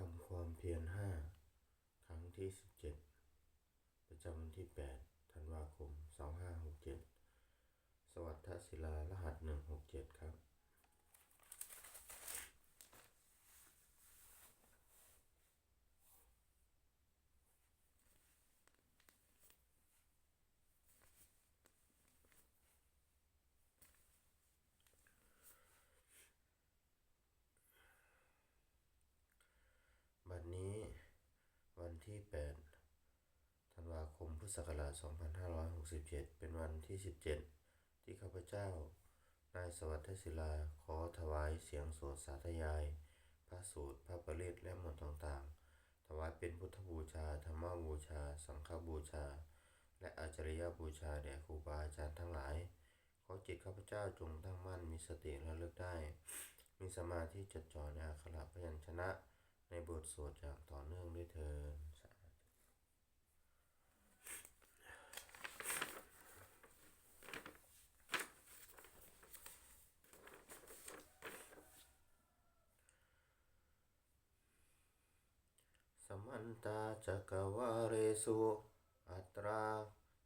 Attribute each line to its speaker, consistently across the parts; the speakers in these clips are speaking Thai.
Speaker 1: กรรมความเพียรห้าครั้งที่สิบเจ็ดประจำวันที่แปดธันวาคมสองห้าหกเจ็ดสวัสดิศิลารหัสหนึ่งหกเจ็ดครับ บัดนี้วัน ที่ 8 ธันวาคม พุทธศักราช 2567 เป็นวันที่ 17 ที่ข้าพเจ้า นายสวัสดิ์ศิลา ขอถวายเสียงสวดสาธยาย พระสูตร พระประเลตและมนต์ต่างๆ ถวายเป็นพุทธบูชา ธรรมบูชา สังฆบูชา และอาจริยบูชาแด่ครูบาอาจารย์ทั้งหลาย ขอจิตข้าพเจ้าจงตั้งมั่น มีสติระลึกได้ มีสมาธิจดจ่อในอักขระพยัญชนะในบทสวดอย่างต่อเนื่องด้วยเถิดสาธุสมัน ตาจักวาเรสุอัตรา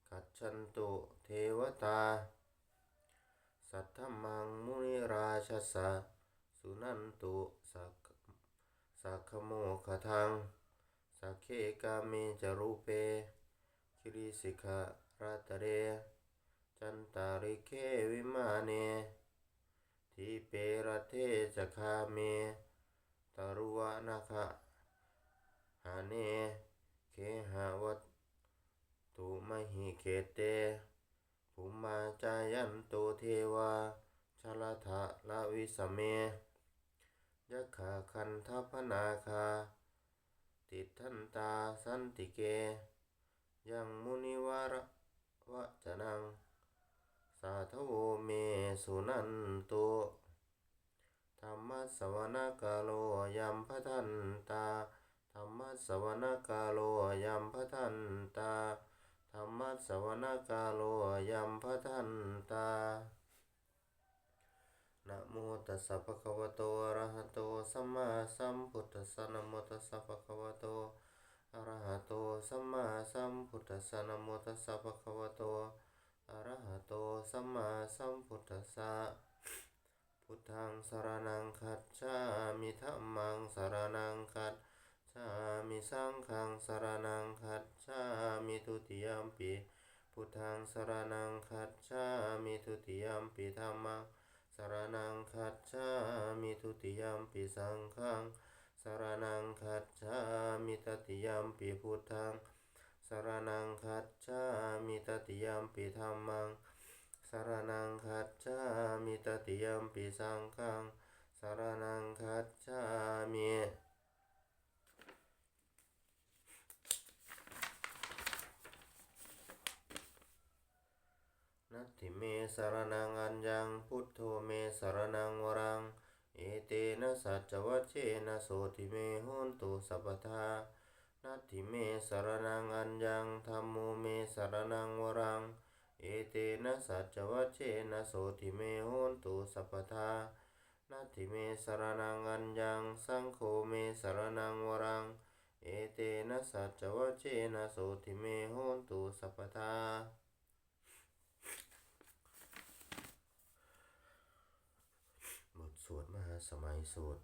Speaker 1: คัจฉันตุเทวตา สัทธมังมุนิราชสะสุนันตุสักสักขโมขทังสักเคกามิจรูเปคิริสิกขาราตเร จันตาริเควิมาเนทิเปรเทจคาเมตรุวนาคะ หาเน เคหาวัตตุมหิเกเตภุมาจายันโตเทวาชลทะละวิสเมยะขาคันทัพนาคา ติทันตาสันติเก ยังมุนิวาระวะจนัง สาธโวเมสุนันโตธรรมะสวนกาโลยัมพทันตา ธรรมะสวนกาโลยัมพทันตาธรรมะสวนกาโลยัมพทันตานะโมตัสสะภะคะวะโตอะระหะโตสัมมาสัมพุทธัสสะนะโมตัสสะภะคะวะโตอะระหะโตสัมมาสัมพุทธัสสะนะโมตัสสะภะคะวะโตอะระหะโตสัมมาสัมพุทธัสสะพุทธังสารณังคัจฉามิธัมมังสรณังคัจฉา ชามิสังฆังสรณังคัจฉามิทุติยมปิพุทธังสรณังคัจฉามิทุติยมปิธัมมังสรณังคัจฉามิทุติยมปิสังฆังสรณังคัจฉามิตติยมปิพุทธังสรณังคัจฉามิตติยมปิธัมมังสรณังคัจฉามิตติยมปิสังฆังสรณังคัจฉามิ นั ติเมสรณังอัญญังพุทโธเมสรณังวรัง เอเตนะสัจวัชเชนะโสติเมโหนตุสัพพทานัตถิเมสรณังอัญญังธัมโมเมสรณังวรัง เอเตนะสัจวัชเชนะโสติเมโหนตุสัพพทานัตถิเมสรณังอัญญังสังโฆเมสรณังวรัง เอเตนะสัจวัชเชนะโสติเมโหนตุสัพพทา บทส วดมหาสมัยสูตร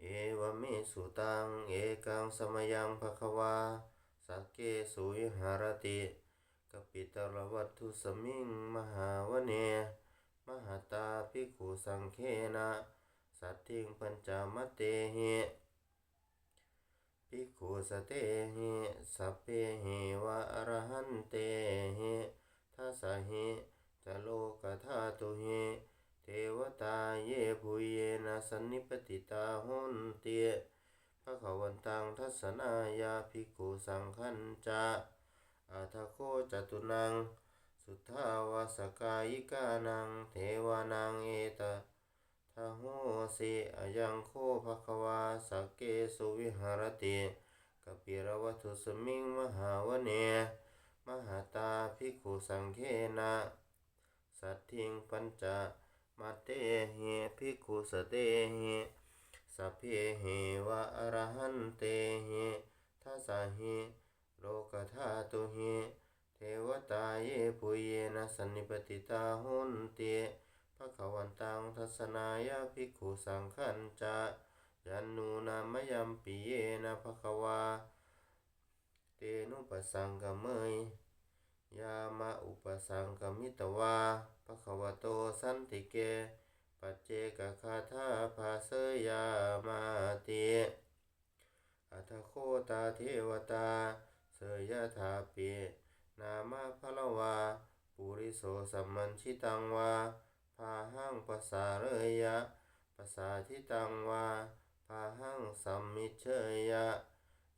Speaker 1: เอวเมสุตัง เอกังสมยังภควาสักเกสุวิหารติกปิตรวัตถุสมิงมหาวเน มหาตาภิกขุสังเคนะ สัตถิงปัญจมเตหิภิกขุสเตหิสัพเพหิวะอรหันเตหิทัสสะหิ โลกธาตุเฮเทวตาเยภูเยนะสันนิปติตาหุนเตพระขวันตังทัศนายาภิกขุสังขันจะอาทโคจตุนัง สุทธาวาสกายิกานัง เทวานังเอตทาโหสิอยังโคภควาสเกสุวิหารติกปิรวัตุสมิงมหาวเน มหาตาภิกขุสังเคนะ สัตถิงปัญจมมัตเตหิภิกขุสเตหิสัพเพหิวะอรหันเตหิทัสสหิโลกธาตุหิเทวตาเยปุเยนะสันนิปติตาหุนติภะควันตังทัสสนายาภิกขุสังขันจะยันนูนามยัมปิเยนะภะคะวา เตนุปสังกเมย ยามะอุปสังกมิตวาภะควโตสันติเก ปัจเจกคาถาภาเสยามาติอัทโคตาเทวตา เสยถาปินามาพะละวา ปุริโสสัมมันชิตังวาพาหังปัสสาเรยะปัสสาทิตังวาพาหังสัมมิเชยะ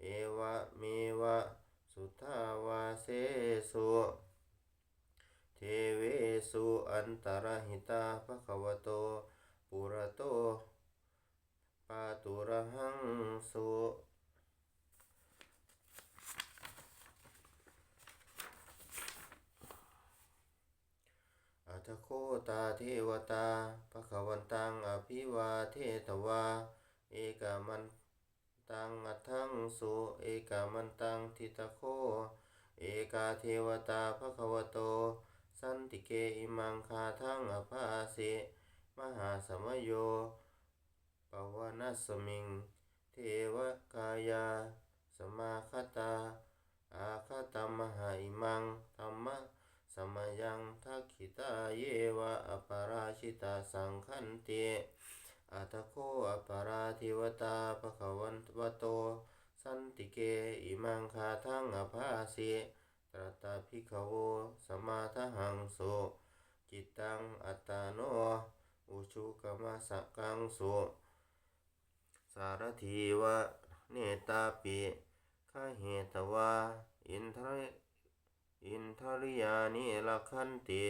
Speaker 1: เอวะเมวะ สุทาวาเสสุเทเวสุอันตรหิตาภคะวโตปุระโตปาตุระหังสุอัทโคตาเทวตาภคะวันตังอภิวาเทตวา เอกามัน ตังอัทังสุเอกามันตังทิตโค เอกาเทวตาภคะวโต สันติเกอิมังคาทังอภาสิมหาสมโยปวนัสมิง เทวกายา สมาคตา อาคตัมหาอิมังธรรมะสมยังทักขิตาเยวะอปราชิตาสังคันเต อัตโคอปาราธิวตาภคะวันวโต สันติเก อิมังคาทังอภาสิตรตาภิกขโวสมาทหังโสจิตตังอัตาโนอุชุกมะสะกังโสสารถีวะเนตาปิขะเหตวาอินทริอินทริยานิลักขันติ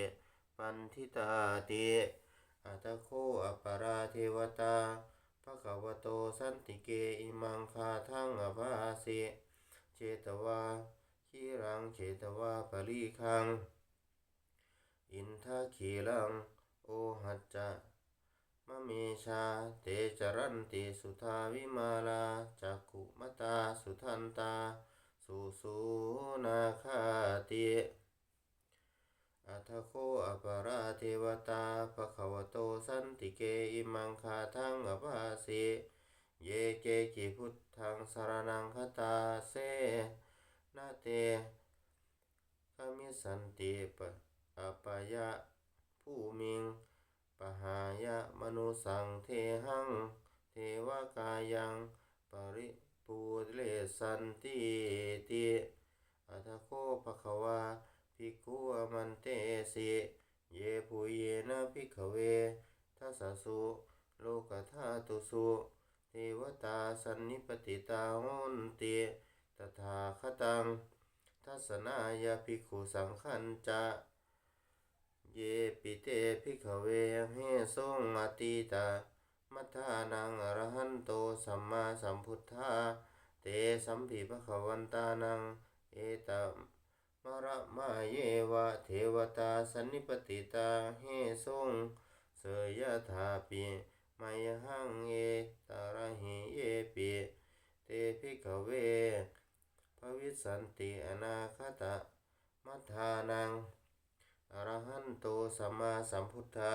Speaker 1: ปันทิตาติ อัตโคอปาราเทวตาภะคะวะโตสันติเกอิมังคาทั้งอภาสิเจตวาขีรังเจตวาปริคัง อินทขีรัง โอหัจจะมะเมชา เตจรันติสุทาวิมาลาจักขุมตาสุทันตา สุสูนาคาติ อัทโคอปาราเทวตาภะควโตสันติเกอิมังคาทังอภาสิเยเกกิพุทธังสารนังคตาเสนาเตกามิสันติปะอปายะผู้มิงปหายะมนุสังเทหัง เทวกายังปริปูเลสันติติอัทโคภะควา ภิกขุอมันเตสิเยปุเยนะภิกขเวทัสสะสุโลกธาตุสุเทวตาสันนิปติตาโหนติตถาคตังทัสสนายาภิกขุสังขันจะเยปิเตภิกขเวเฮทรงอติตามัทธานังอรหันโตสัมมาสัมพุทธาเตสัมภิภคะวันตานังเอตัม มรมาเยวะเทวตาสันนิปติตาเฮทรงเสยถาปิมายหังเอตาระหิเยปิเตภิกเวภวิสันติอนาคตะมัทธานังอรหันโตสัมมาสัมพุทธา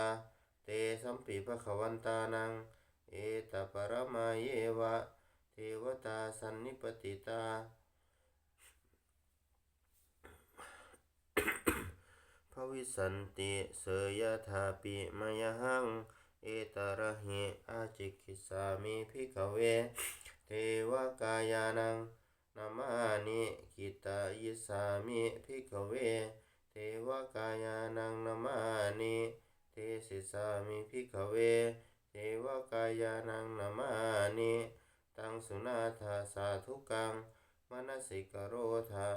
Speaker 1: เตสัมปิภควันตานัง เอตปรมาเยวะ เทวตาสันนิปติตา ภ วิสันติเสยถาปิมยหังเอตระหิอาจิกิสามิภิกขเว เทวกายานังนามานิกิตายิสามิภิกขเว เทวกายานังนามานิเทศิสามิภิกขเว เทวกายานังนามานิตังสุนาทาสาธุกังมนสิกโรธา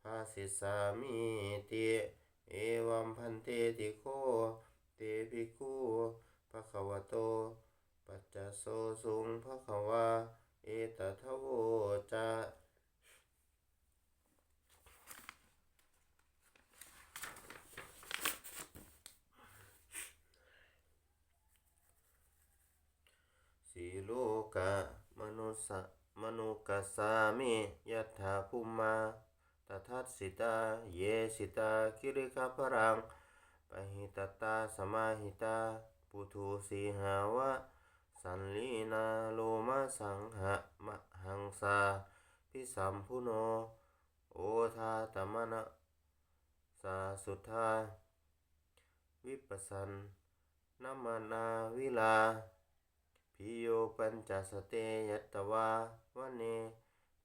Speaker 1: ภาสิสามิติ เอวัมพันเตติโกเตภิกขุภะคะวะโต ปัจจโสสุงภะคะวะเอตทะโวจะสีโลกะมนุสะมนุกัสสามิยัตถาภูมา ตทัสสิตา เยสิตาคิริคพรังปหิตตาสมาหิตา ปุถุสีหาวะ สันลีนาโลมาสังหะมะหังสา พิสัมพุโน โอทาตมนะสาสุทธาวิปัสสันนมานาวิลา พิโยปัญจสเตยัตตวาวเน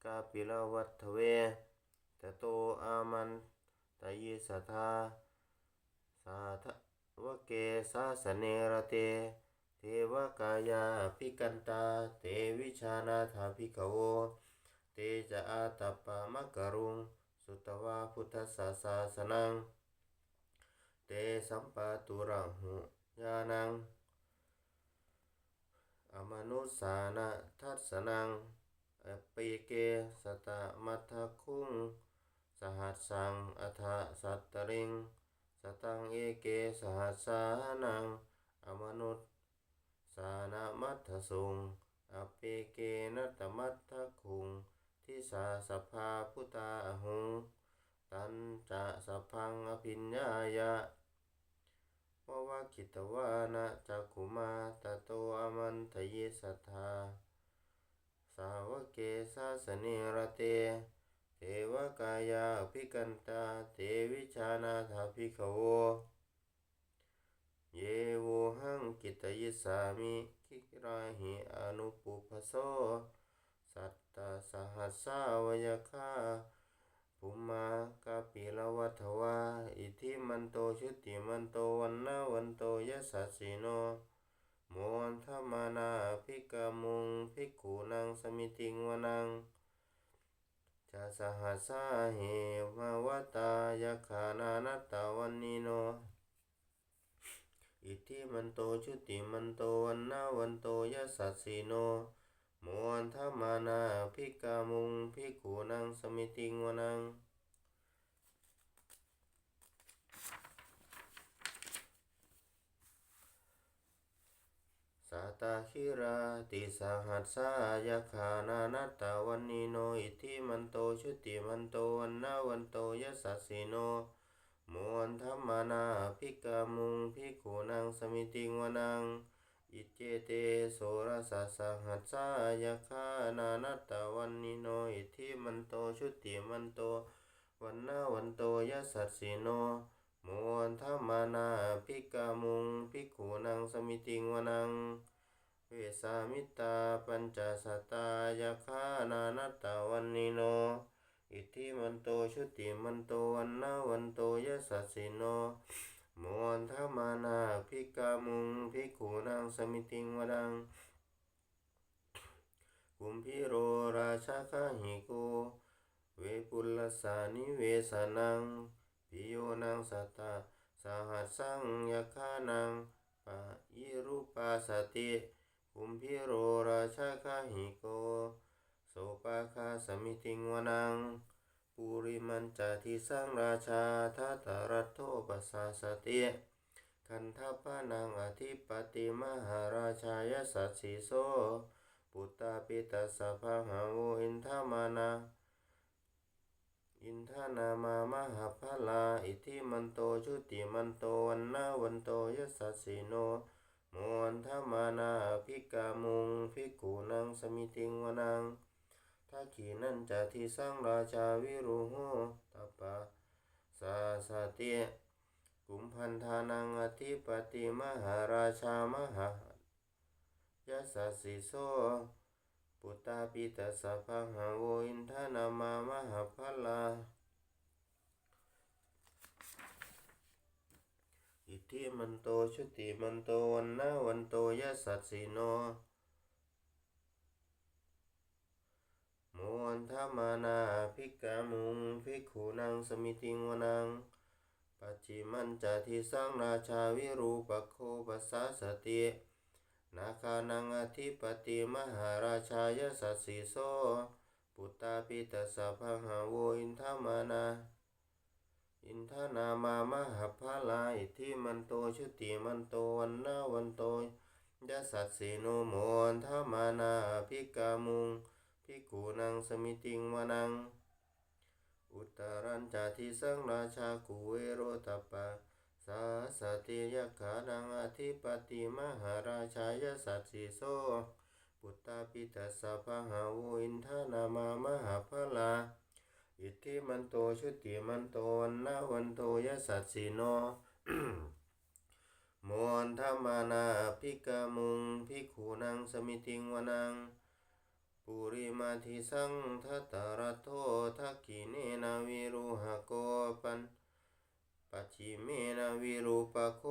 Speaker 1: กาปิลวัตเว ตโตอามันตยิสัทธาสาทวเกสาสเนระเต เทวกายาภิกันตา เตวิชานาถาภิกโว เตจะอาตปมะกะรุง สุตวาพุทธสาสาสนัง เตสัมปะตุระหุญานัง อมนุสานะทัสสนัง อปิเกสตะมัทธคุง สหัสสังอัฏฐสัตตริง สตังเอเกสหัสสานัง อมนุษสานะมัทธสุงอปิเกนัตมัทธคุง ทิสาสภาพุตตาหุง ตันจะสัพพังอภิญญายะวะวะคิตวานะจักขุมาตโตอมันทยิสัทธา สาวกเกสาสเนรเต เทวกายาภิกันตาเตวิชานาถาภิกขโว เยโวหังกิตยิสามิคิราหิอนุปุพโสสัตตาสหัสสาวยคาภุมากาปิลวัฏวา อิทิมันโตชุติมันโตวันนาวันโตยสัสสิโนโมนธรรมานาภิกามุงภิกขุนังสมิติงวนัง จะสหัสสาเหมวตายคานานัตตาวันนิโน อิทิมันโตชุติมันโตวันนาวันโตยสัสสีโนมวนธรรมานาพิกามุงพิกูนังสมิติงวนัง ตาคิราติสหัสสายคานานัตตาวันนิโนอิทิมันโตชุติมันโตวันนาวันโตยสัสสิโนโมนธรรมานาภิกามุงภิกขุนังสมิติงวนังอิเจเตโสรสสหัสสายคานานัตตาวันนิโนอิทิมันโตชุติมันโตวันนาวันโตยสัสสิโนโมนธรรมานาภิกามุงภิกขุนังสมิติงวนัง วสามิตาปัญจสัตตายคานานัตตาวันนิโน อิทิมันโตชุติมันโตวันนาวันโตยสัสสิโนโมนธรรมานาภิกามุงภิกขุนังสมิติงวนังกุมพิโรราชาคาหิโก เวปุลสานิเวสนังปิโยนังสัตตาสหัสสังยคานังปะยิรุปัสสติ กุมพิโรราชาคาหิโกโสปาคาสมิติงวนัง ปุริมันจทิสังราชาทัตตรัตโทปัสสาสติคันทัพนังอธิปติมหาราชายสัสสิโส ปุตตาปิตัสภะหาโวอินทมานา อินทานามามหาภลา อิทิมันโตชุติมันโตวันนาวันโตยสัสสิโน โมนธรรมานาภิกามุงภิกขุนังสมิติงวนังทักขีนันจะทิสังราชาวิรุโหตปะสาสเติกุมพันธานังอธิปติมหาราชามหายสัสสิโสปุตตาปิตัสสะภะหาโวอินทานามามหาภลา อิทธิมันโตชุติมันโตวันนาวันโตยสัสสิโนโมอันธามานาภิกามุงภิกขุนังสมิติงวนังปัจจิมันจะทิสังราชาวิรูปโคปัสสาสตินาคานังอธิปติมหาราชายสัสสิโสปุตตาปิตัสสะภะหาโวอินทามานา อินทานามามหาภาลาอิทิมันโตชุติมันโตวันนาวันโตยสัสสิโนโมนธรรมานาภิกามุงภิกขุนังสมิติงวนัง อุตรัญจาทิสังราชากุเวโรตปะสาสติยขานังอธิปติมหาราชายสัสสิโสปุตตาปิตัสสะพะหาวุอินทานามามหาพลา อิทธิมันโตชุติมันโตวันนาวันโตยสัสสิโนโมนธรรมานาภิกามุงภิกขุนังสมิติงวนัง ปุริมาทิสังทัตตารัตโททักขิเนนาวิรุหโกปันปัจฉิเมนาวิรูปโค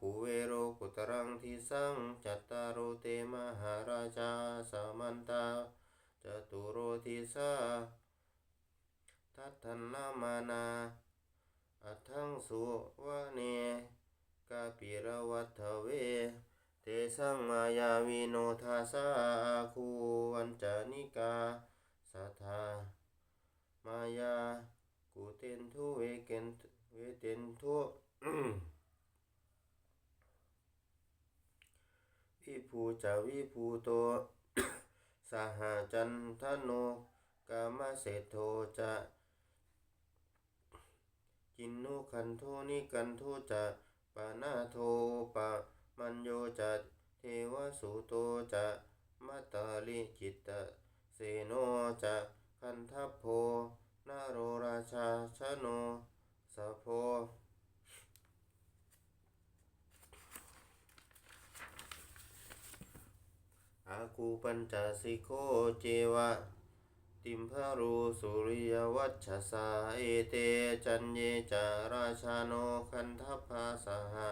Speaker 1: กุเวโรกุตรังทิสังจัตตารโรเตมหาราชาสมันตาจตุโรทิสา ทัตทนามานาอัตถังสุวะเนกาปิรวัตเว เตสังมายาวิโนทาสาคูวันจานิกาสัทธามายากุเตนทุเวเกนเวเตนทุวิภูจาวิภูโตสหจันทโนกามเศโทจะ กินโนคันโทนิกันโทจะปานาโทปะมันโยจะเทวสุโตจะมัตตาลิจิตตเสโนจะคันทัพโพนาโรราชาชโนสะโพอาคูปัญจสิโคเจวะ ติมพรูสุริยวัชชสาเอเตจันเยจาราชาโนคันทัพาสหะ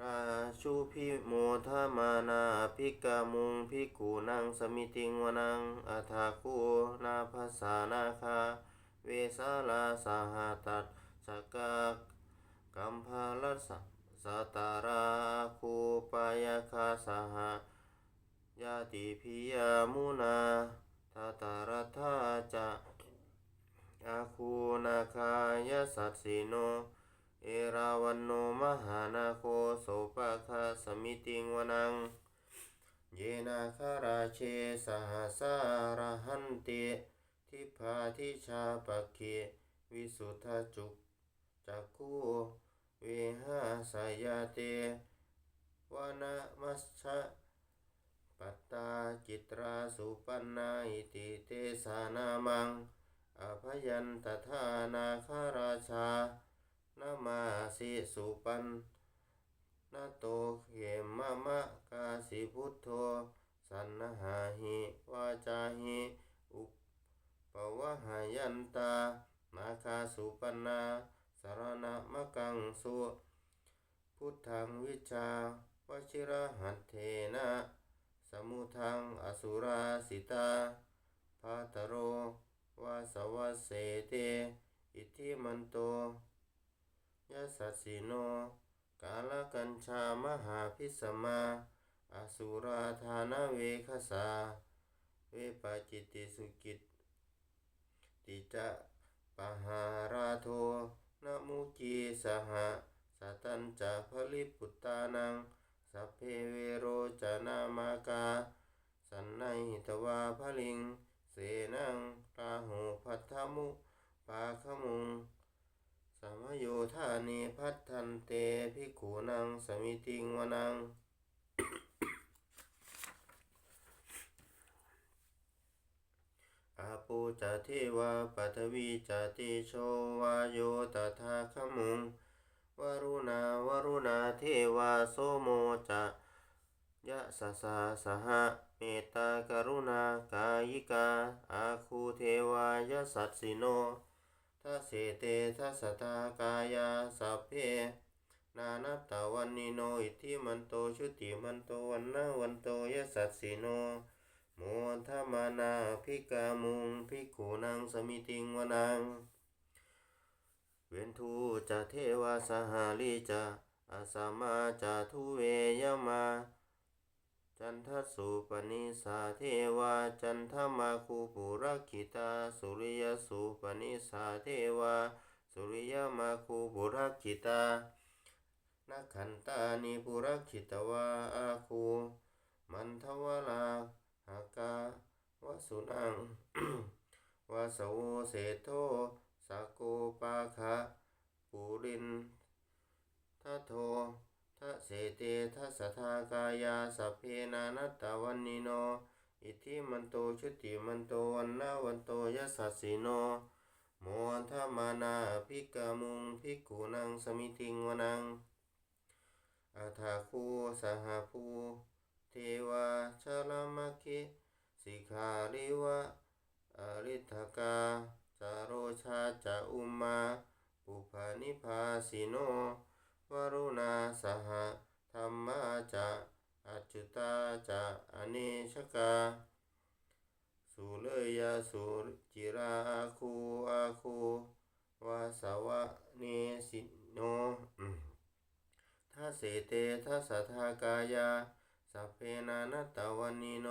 Speaker 1: ราชูพิโมทมานาภิกามุงภิกขุนังสมิติงวนังอัฐาคูนาภาษานาคา เวสาลาสหตัดสกากัมพาลสสตาราคูปายคาสหยาติพิยามุนา ทาตารัธาจะอาคูนาคายสัสสิโน เอราวันโนมหานาโคโสปะคาสมิติงวนัง เยนาคาราเชสหสารหันติทิพาทิชาปะเควิสุทธจุกจักคูเวหาสายาเตวนามัสชะ ปัตตาจิตราสุปันนาอิติเตสานามังอภยันตถานาคาราชานามาสิสุปันนาโตเขมะมะกาสิพุทโธสันนหาหิวาจาหิอุปวะหายันตานาคาสุปันนาสารณะมะกังสุพุทธังวิชาวชิระหัตเทนะ สมุทังอสุราสิตาภาตโรวาสวัสเสเตอิทิมันโตยัสสสิโน กาลกัญชามหาพิสมาอสุราธานเวคสา เวปาจิตติสุกิตติจะปหาราโทนมุกีสหสัตัญจะผลิปุตตานัง สัพเพเวโรจนามากา สันในหิตวาพลิง เสนังราหูพัทธมุปาขมุงสมโยธานิพัทธันเตภิกขุนังสมิติงวนังอาปูจเทวาปัทวีจติโชวาโยตถาคมุง วรุณาวรุณาเทวาโสโมจะยะสสาสหะเมตตากรุณากายิกา อาคูเทวายสัสสิโนทัสเตทัสตากายาสัพเพนานัตตาวันนิโนอิทิมันโตชุติมันโตวันนาวันโตยสัสสิโนโมทมานาภิกามุงภิกขุนังสมิติงวนัง เวนทูจะเทวาสหาลิจะอาสามาจะทุเวยมา จันทสุปนิสาเทวาจันทมาคูปุรักขิตาสุริยสุปนิสาเทวาสุริยมาคูปุรักขิตานาขันตานิปุรคิตวาอาคูมันทวลาหากาวสุนังวาสโวเสโท สโกปาคะปุรินทัโททัเสเตทัสทากายาสัพเพนานัตตวันนิโน อิทิมันโตชุติมันโตวันนาวันโตยัสสสสิโนโมอันธมานาภิกามุงภิกขุนังสมิติงวนังอาทาคูสหภูเทวาชาลามะคิสิกขาริวะอริทกา จาโรชาจาอุมาปุพานิพาสิโน วรุณาสหธรรมาจะอจุตาจะอเนชกา สุเลยยาสุจิราอาคูอาคูวาสาวะเนสิโนทัสเสเตทัสสทากายาสัพเพนานตตาวันนิโน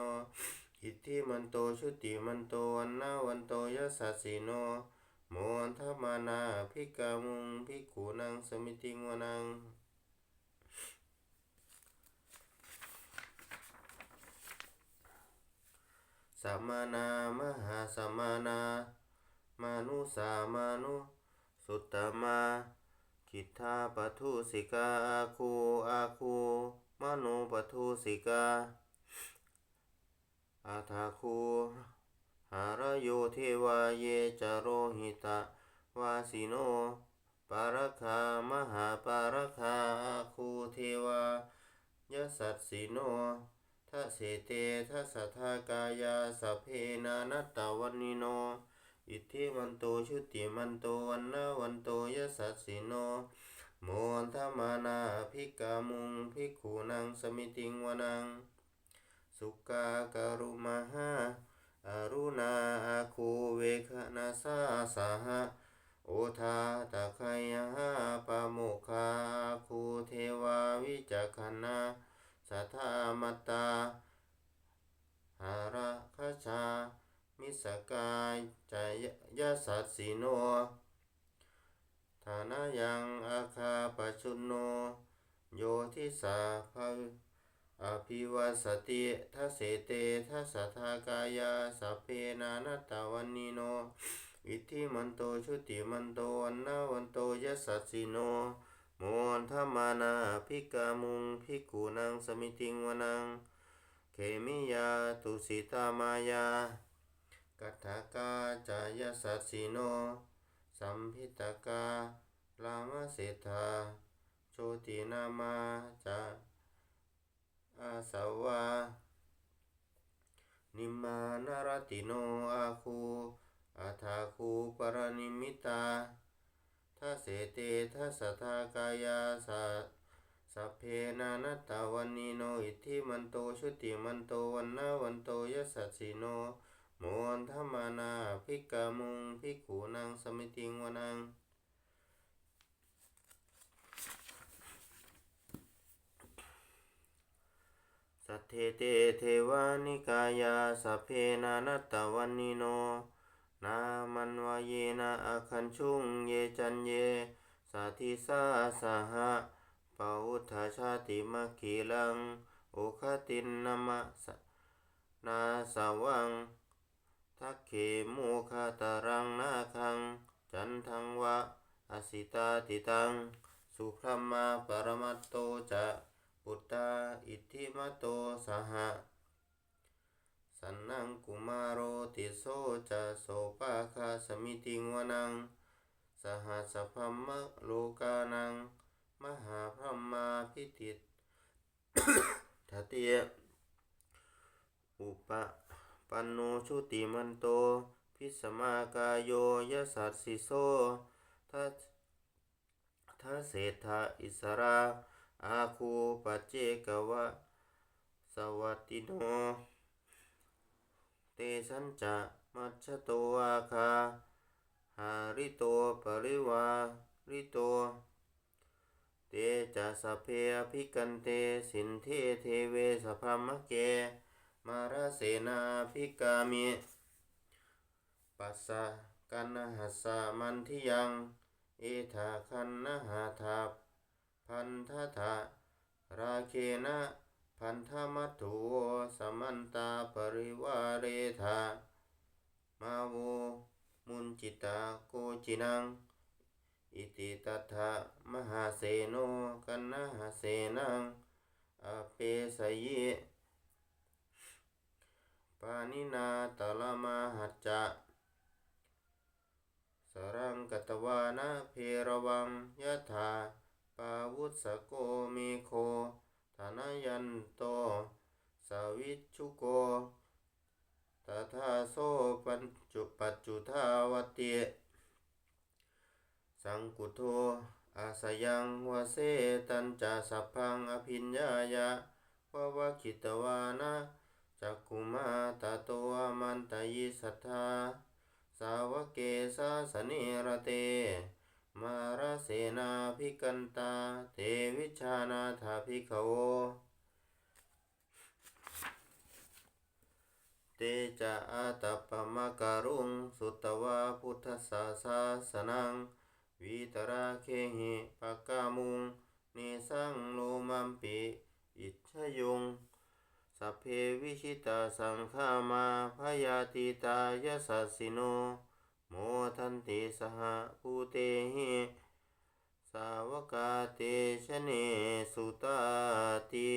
Speaker 1: อิทธิมันโตชุติมันโตวันนาวันโตยสสสสิโนโมอันทมานาภิกามุงภิกขุนังสมิติงวนังสัมมานามหาสัมมานามานุสามานุสุตตมาคิทาปทุสิกาอาคูอาคูมโนปทุสิกา อาทาคูหารโยเทวาเยจโรหิตาวาสิโน ปารคามหาปารคาคูเทวายสัสสิโนทัสเสเตทัสทากายาสัพเพนานัตตาวันนิโน อิทธิมันโตชุติมันโตวันนาวันโตยสสสสิโนโมอันธมานาภิกามุงภิกขุนังสมิติงวนัง สุกากรุมหาอรุณาคูเวคนาสาสหะโอทาตะไคยาปาโมคาคูเทวาวิจักขณาสัทธามตาหาระคชา มิสกายจยยสัสสิโนฐานายังอาคาปชุนโน โยทิสาภ อภิวัสติทัสเสเตทัสสทากายาสัพเพนานัตตาวันนิโน อิทธิมันโตชุติมันโตวันนาวันโตยัสสสสิโนโมอันธมานาภิกามุงภิกขุนังสมิติงวนัง เขมิยาตุสิตามายากัตถากาจายสัสสิโน สัมพิตกาลามเสธาโชตินามาจา อาสาวา นิมานารติโนอาคูอาทาคูปรนิมิตาทัเสเตทัสะทากายาสัสัพเพนานัตตาวันนิโนอิทธิมันโตชุติมันโตวันนาวันโตยสสสสิโนโมอันธมานาภิกามุงภิกขุนังสมิติงวนัง สัทเทเตเทวานิกายาสัพเพนานัตตาวันนิโน นามันวายนะอาคันชุงเยจันเย สาธิสาสหะปาอุทธชาติมะขีลัง โอคตินนามะสนาสาวัง ทักเขมุขะตารังนาคัง จันทังวะอสิตาติตัง สุพรมาปรมัตโตจะ ปุตตาอิทธิมโตสหะสันนังกุมารโรติโสจะโสปะคาสมิติงวนัง สหัสพัมมะโลกานัง มหาพรหมาพิติตทัตเตียอุปปันโนชุติมันโต พิสมากายโยยสัสสิโสทัทัเศรษฐาอิสรา อาคูปัจเจกวะ สวัตติโน เตสัญจะมัชโตอาคา หาริโตปริวาริโต เตจะสเพอภิกันเตสินเทเทเวสพรมเก มาราเสนาภิกามิปัสสะกันหัสสะมันทิยัง เอธาคันนหาทาภ พันธทะราเคนะพันธมัตถุโวสมันตาปริวาเรธามาโวมุนจิตาโกจินัง อิติตัทธะมหาเสโนกันนาเสนังอเปสยิปานินาตลมาหัจจะสรังกตวานะเพรวังยะถา ปาวุสโกเมโคธนายันโต สวิชุโกตถาโสปัญจุปัจจุทาวเตสังกุโทอาสยังวเสตันจะสัพพังอภิญญายะวะวะคิตวานะจักกุมาตาโตอมันตยิสัทธา สาวกเกสาสเนระเต มาราเสนาภิกันตา เทวิชานาถาภิกขโวเตจะอาตปมะการุง สุตวาพุทธสาสาสนัง วิตราเคหิปะกามุงเนสังโลมัมปิ อิชยุงสัพเพวิชิตาสังขามาพยาติตายสัสสิโน โมทันติสหภูเตหิสาวกาเตชเนสุตาติ